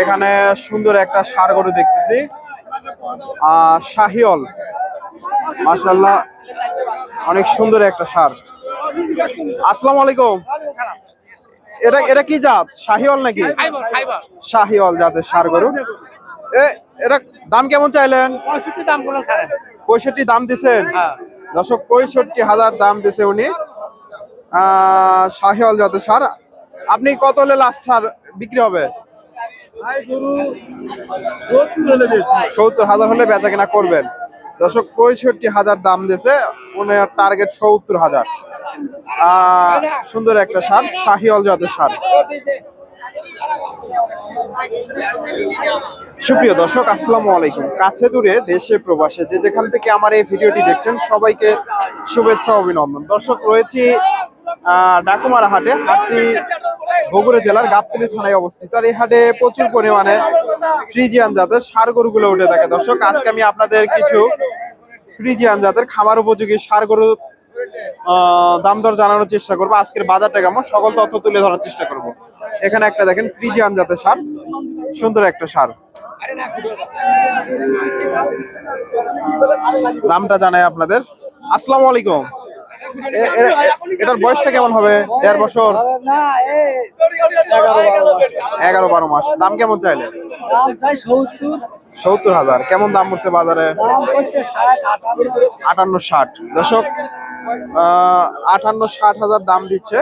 এখানে সুন্দর একটা সার গরু দেখতেছি। আহ শাহিওল। মাশাল্লাহ অনেক সুন্দর একটা সার আসসালামু আলাইকুম। এটা এটা কি জাত? শাহিওল নাকি? শাহিওল জাতের সার গরু। এটা দাম কেমন চাইলেন? পঁয়ষট্টি দাম পঁয়ষট্টি দাম দিছেন? হ্যাঁ। দর্শক পঁয়ষট্টি হাজার দাম দিছে উনি। আহ, শাহিওয়াল জাতের সার আপনি কত হলে লাস্ট সার বিক্রি হবে? সত্তর হাজার হলে বেচা কেনা করবেন। দর্শক পঁয়ষট্টি হাজার দাম দিছে ওনার টার্গেট সত্তর হাজার। সুন্দর একটা সার শাহিওয়াল জাতের সার। সুপ্রিয় দর্শক আসসালামু আলাইকুম। কাছে দূরে দেশে প্রবাসে যে যেখান থেকে আমার এই ভিডিওটি দেখছেন সবাইকে শুভেচ্ছা অভিনন্দন। দর্শক রয়েছি আহ, ডাকুমারা হাটে। হাটটি বগুড়া জেলার গাবতলী থানায় অবস্থিত। আর এই হাটে প্রচুর পরিমাণে ফ্রিজিয়ান জাতের সার গরুগুলো উঠে থাকে। দর্শক, আজকে আমি আপনাদের কিছু ফ্রিজিয়ান জাতের খামার উপযোগী সার গরু দাম দর জানানোর চেষ্টা করব। আজকের বাজারটা কেমন? সকল তথ্য তুলে ধরার চেষ্টা করব। এখানে একটা দেখেন, ফ্রিজিয়ান জাতের সার। সুন্দর একটা সার। দামটা জানাই আপনাদের। আসসালামু আলাইকুম। এটার বয়সটা কেমন হবে? দেড় বছর? এগারো বারো মাস। দাম কেমন চাইলে? সত্তর। হাজার। কেমন দাম পড়ছে বাজারে? আটান্ন। ষাট। দশক আটান্ন ষাট হাজার দাম দিচ্ছে।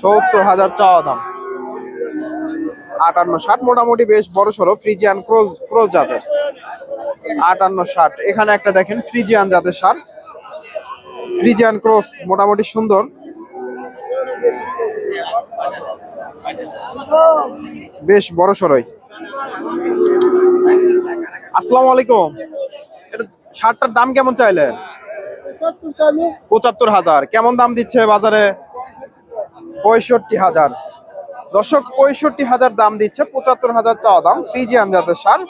সত্তর হাজার চাওয়া দাম। আটান্ন ষাট মোটামুটি বেশ বড় সড়ো ফ্রিজিয়ান ক্রোজ ক্রোজ জাতের। আটান্ন ষাট। এখানে একটা দেখেন ফ্রিজিয়ান জাতের সার। ফ্রিজিয়ান ক্রস মোটামুটি সুন্দর। বেশ বড় সড়ই আসসালামু আলাইকুম। শার্টটার দাম কেমন চাইলেন পঁচাত্তর হাজার। কেমন দাম দিচ্ছে বাজারে? পঁয়ষট্টি হাজার। দর্শক, পঁয়ষট্টি হাজার দাম দিচ্ছে, পঁচাত্তর হাজার চাওয়া দাম। ফ্রিজিয়ান জাতের সার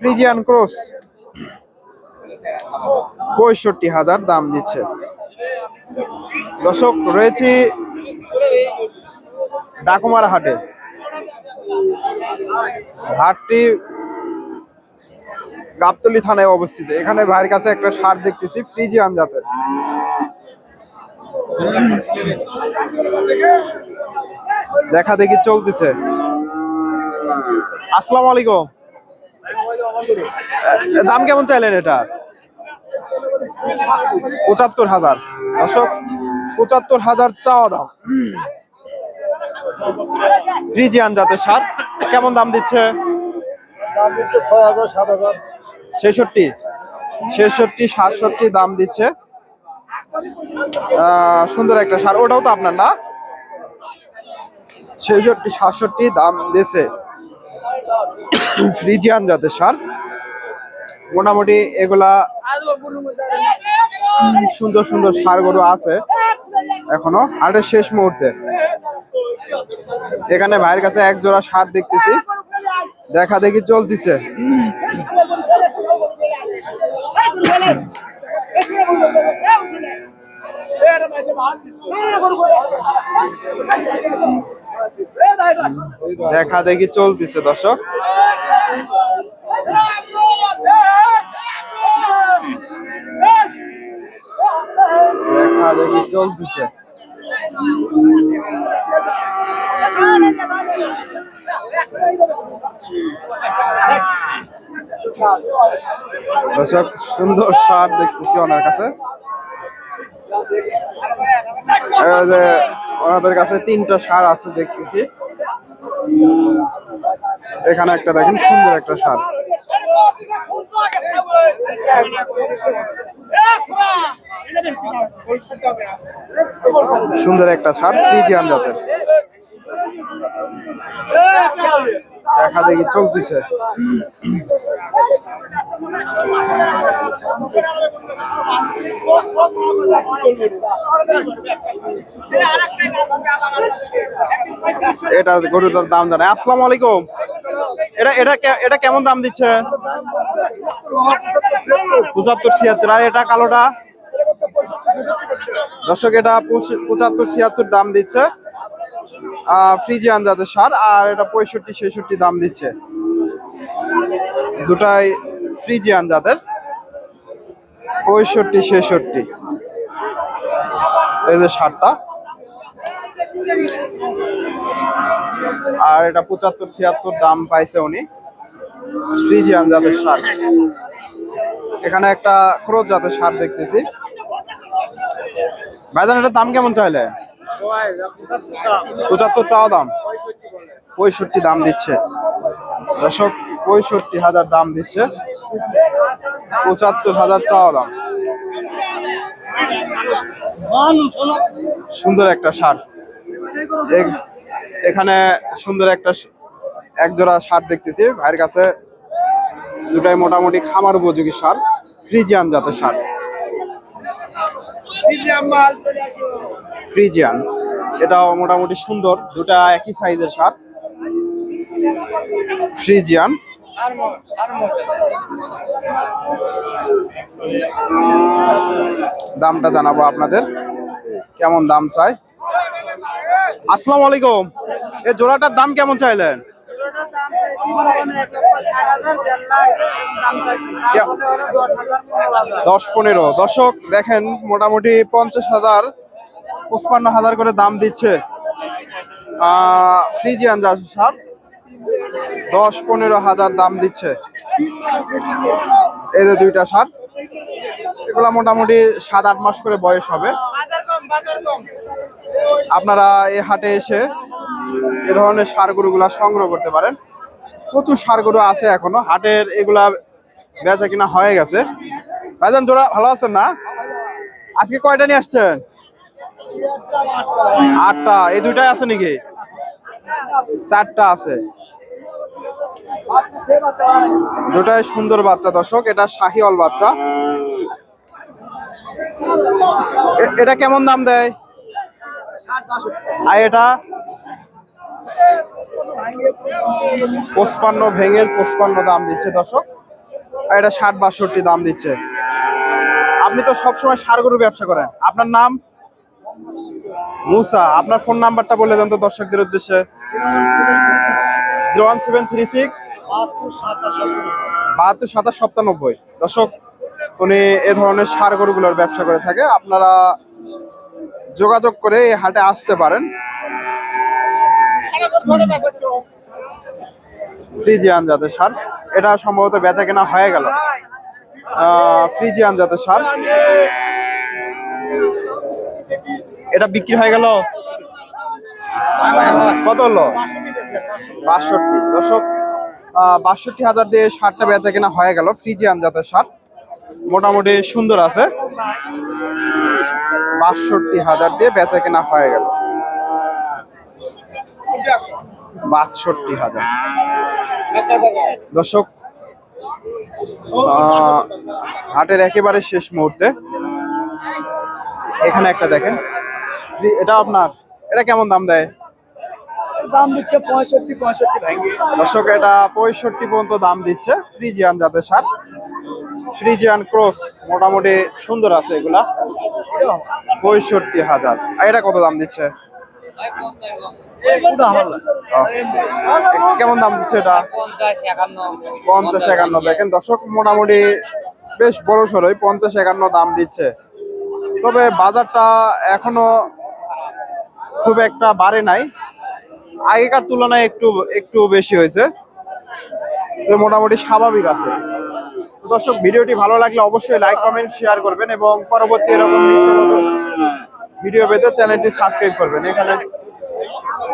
ফ্রিজিয়ান ক্রস পঁয়ষট্টি হাজার দাম দিচ্ছে। দর্শক, রয়েছি ডাকুমারা হাটে। হাটটি গাবতলি থানায় অবস্থিত। এখানে ভাইয়ের কাছে একটা সার দেখতেছি, ফ্রিজিয়ান জাতের। দেখা দেখি চলতেছে। আসসালামু আলাইকুম। দাম কেমন চাইলেন এটা? পঁচাত্তর হাজার। দর্শক পঁচাত্তর হাজার চাওয়া দাম ফ্রিজিয়ান জাতের সার কেমন দাম দিচ্ছে? দাম দিচ্ছে ছয় হাজার সাত হাজার। ছেষট্টি। ছেষট্টি সাতষট্টি দাম দিচ্ছে। সুন্দর একটা সার। ওটাও তো আপনার না? ছেষট্টি সাতষট্টি দাম দিছে। ফ্রিজিয়ান জাতের সার। মোটামুটি এগুলা সুন্দর সুন্দর সার গরু আছে এখনও। হাটের শেষ মুহূর্তে। এখানে ভাইয়ের কাছে এক জোড়া সার দেখতেছি। দেখা দেখি চলতেছে। দেখা দেখি চলতেছে, দর্শক। চলতেছে। দর্শক সুন্দর সার দেখতেছি ওনার কাছে। এই ওনাদের কাছে তিনটা সার আছে দেখতেছি। এখানে একটা দেখেন সুন্দর একটা সার সুন্দর একটা সার ফ্রিজিয়ান জাতের। দেখা দেখি চলতেছে। এটা গরুটার দাম জানাই আসসালামু আলাইকুম। এটা এটা এটা কেমন দাম দিচ্ছে? পঁচাত্তর, ছিয়াত্তর। আর এটা কালোটা? দর্শক, এটা পঁচি- পঁচাত্তর, ছিয়াত্তর দাম দিচ্ছে। ফ্রিজিয়ান জাতের সার, আর এটা পঁয়ষট্টি, ছেষট্টি দাম দিচ্ছে। দুটাই ফ্রিজিয়ান জাতের। পঁয়ষট্টি, ছেষট্টি। এই যে সারটা। আর এটা পঁচাত্তর, ছিয়াত্তর দাম পাইছে উনি। ফ্রিজিয়ান জাতের সার। এখানে একটা ক্রোজ জাতের সার দেখতেছি। ভাইজান, এটার দাম কেমন চাইলে? পঁচাত্তর চাওয়া দাম। পঁয়ষট্টি দাম দিচ্ছে। দশক পঁয়ষট্টি হাজার দাম দিচ্ছে। পঁচাত্তর হাজার চাওয়া দাম। সুন্দর একটা সার। এখানে সুন্দর একটা স- এক জোড়া সার দেখতেছি। ভাইয়ের কাছে দুটাই মোটামুটি খামার উপযোগী সার, ফ্রিজিয়ান জাতের সার। ফ্রিজিয়ান এটাও মোটামুটি সুন্দর দুটা একই সাইজের সার। ফ্রিজিয়ান। দামটা জানাব আপনাদের। কেমন দাম চাই? আসসালামু আলাইকুম। এই জোড়াটার দাম কেমন চাইলেন? দশ পনেরো। দর্শক, দেখেন, মোটামুটি পঞ্চাশ হাজার, পঁচপান্ন হাজার করে দাম দিচ্ছে ফ্রিজিয়ান যা সার দশ পনেরো হাজার দাম দিচ্ছে। এই যে দুইটা সার এগুলা মোটামুটি সাত আট মাস করে বয়স হবে। আপনারা এই হাটে এসে এ ধরনের সার গরুগুলা সংগ্রহ করতে পারেন। প্রচুর সার গরু আছে এখনও। হাটের এগুলা বেচা কিনা হয়ে গেছে। ভাইজান জোড়া ভালো আছেন না? আজকে কয়টা নিয়ে আসছেন? আটটা। এই দুইটাই আছে নাকি? চারটা আছে। দুটাই সুন্দর বাচ্চা দর্শক। এটা শাহিওয়াল বাচ্চা। এটা কেমন দাম দেয়? আর এটা? পঁচপান্ন ভেঙে পঁচপান্ন দাম দিচ্ছে দর্শক। আর এটা ষাট বাষট্টি দাম দিচ্ছে। আপনি তো সবসময় সার গরু ব্যবসা করেন। আপনার নাম? মুসা। আপনার ফোন নাম্বারটা বলে দেন তো দর্শকদের উদ্দেশ্যে। Zero one seven three six. বাহাত্তর সাতাশ সপ্তানব্বই দর্শক, উনি এ ধরনের সার গরুগুলোর ব্যবসা করে থাকে। আপনারা যোগাযোগ করে এই হাটে আসতে পারেন। ফ্রিজিয়ান জাতের সার। এটা সম্ভবত বেচা কেনা হয়ে গেল। ফ্রিজিয়ান জাতের সার। এটা বিক্রি হয়ে গেল? কত হলো? বাষট্টি। দর্শক বাষট্টি হাজার দিয়ে সারটা বেচা কেনা হয়ে গেল, ফ্রিজিয়ান জাতের সার। মোটামুটি সুন্দর আছে। বাষট্টি হাজার দিয়ে বেচা কেনা হয়ে গেল। বাষট্টি হাজার। দর্শক হাটের একেবারে শেষ মুহূর্তে। এখানে একটা দেখেন। এটা আপনার এটা কেমন দাম দেয়? দাম দিচ্ছে পঁয়ষট্টি পঁয়ষট্টি দর্শক এটা পঁয়ষট্টি পর্যন্ত দাম দিচ্ছে ফ্রিজিয়ান জাতের সার। ফ্রিজিয়ান ক্রস মোটামুটি সুন্দর আছে এগুলা। পঁয়ষট্টি হাজার। আর এটা কত দাম দিচ্ছে? কেমন দাম দিচ্ছে এটা? পঞ্চাশ একান্ন। দেখেন দর্শক মোটামুটি বেশ বড় সড়ই পঞ্চাশ একান্ন দাম দিচ্ছে। তবে বাজারটা এখনও খুব একটা বাড়ে নাই। আগেকার তুলনায় একটু একটু বেশি হয়েছে। তো মোটামুটি স্বাভাবিক আছে। দর্শক ভিডিওটি ভালো লাগলে অবশ্যই লাইক কমেন্ট শেয়ার করবেন এবং পরবর্তী এরকম ভিডিও পেতে চ্যানেলটি সাবস্ক্রাইব করবেন। এখানে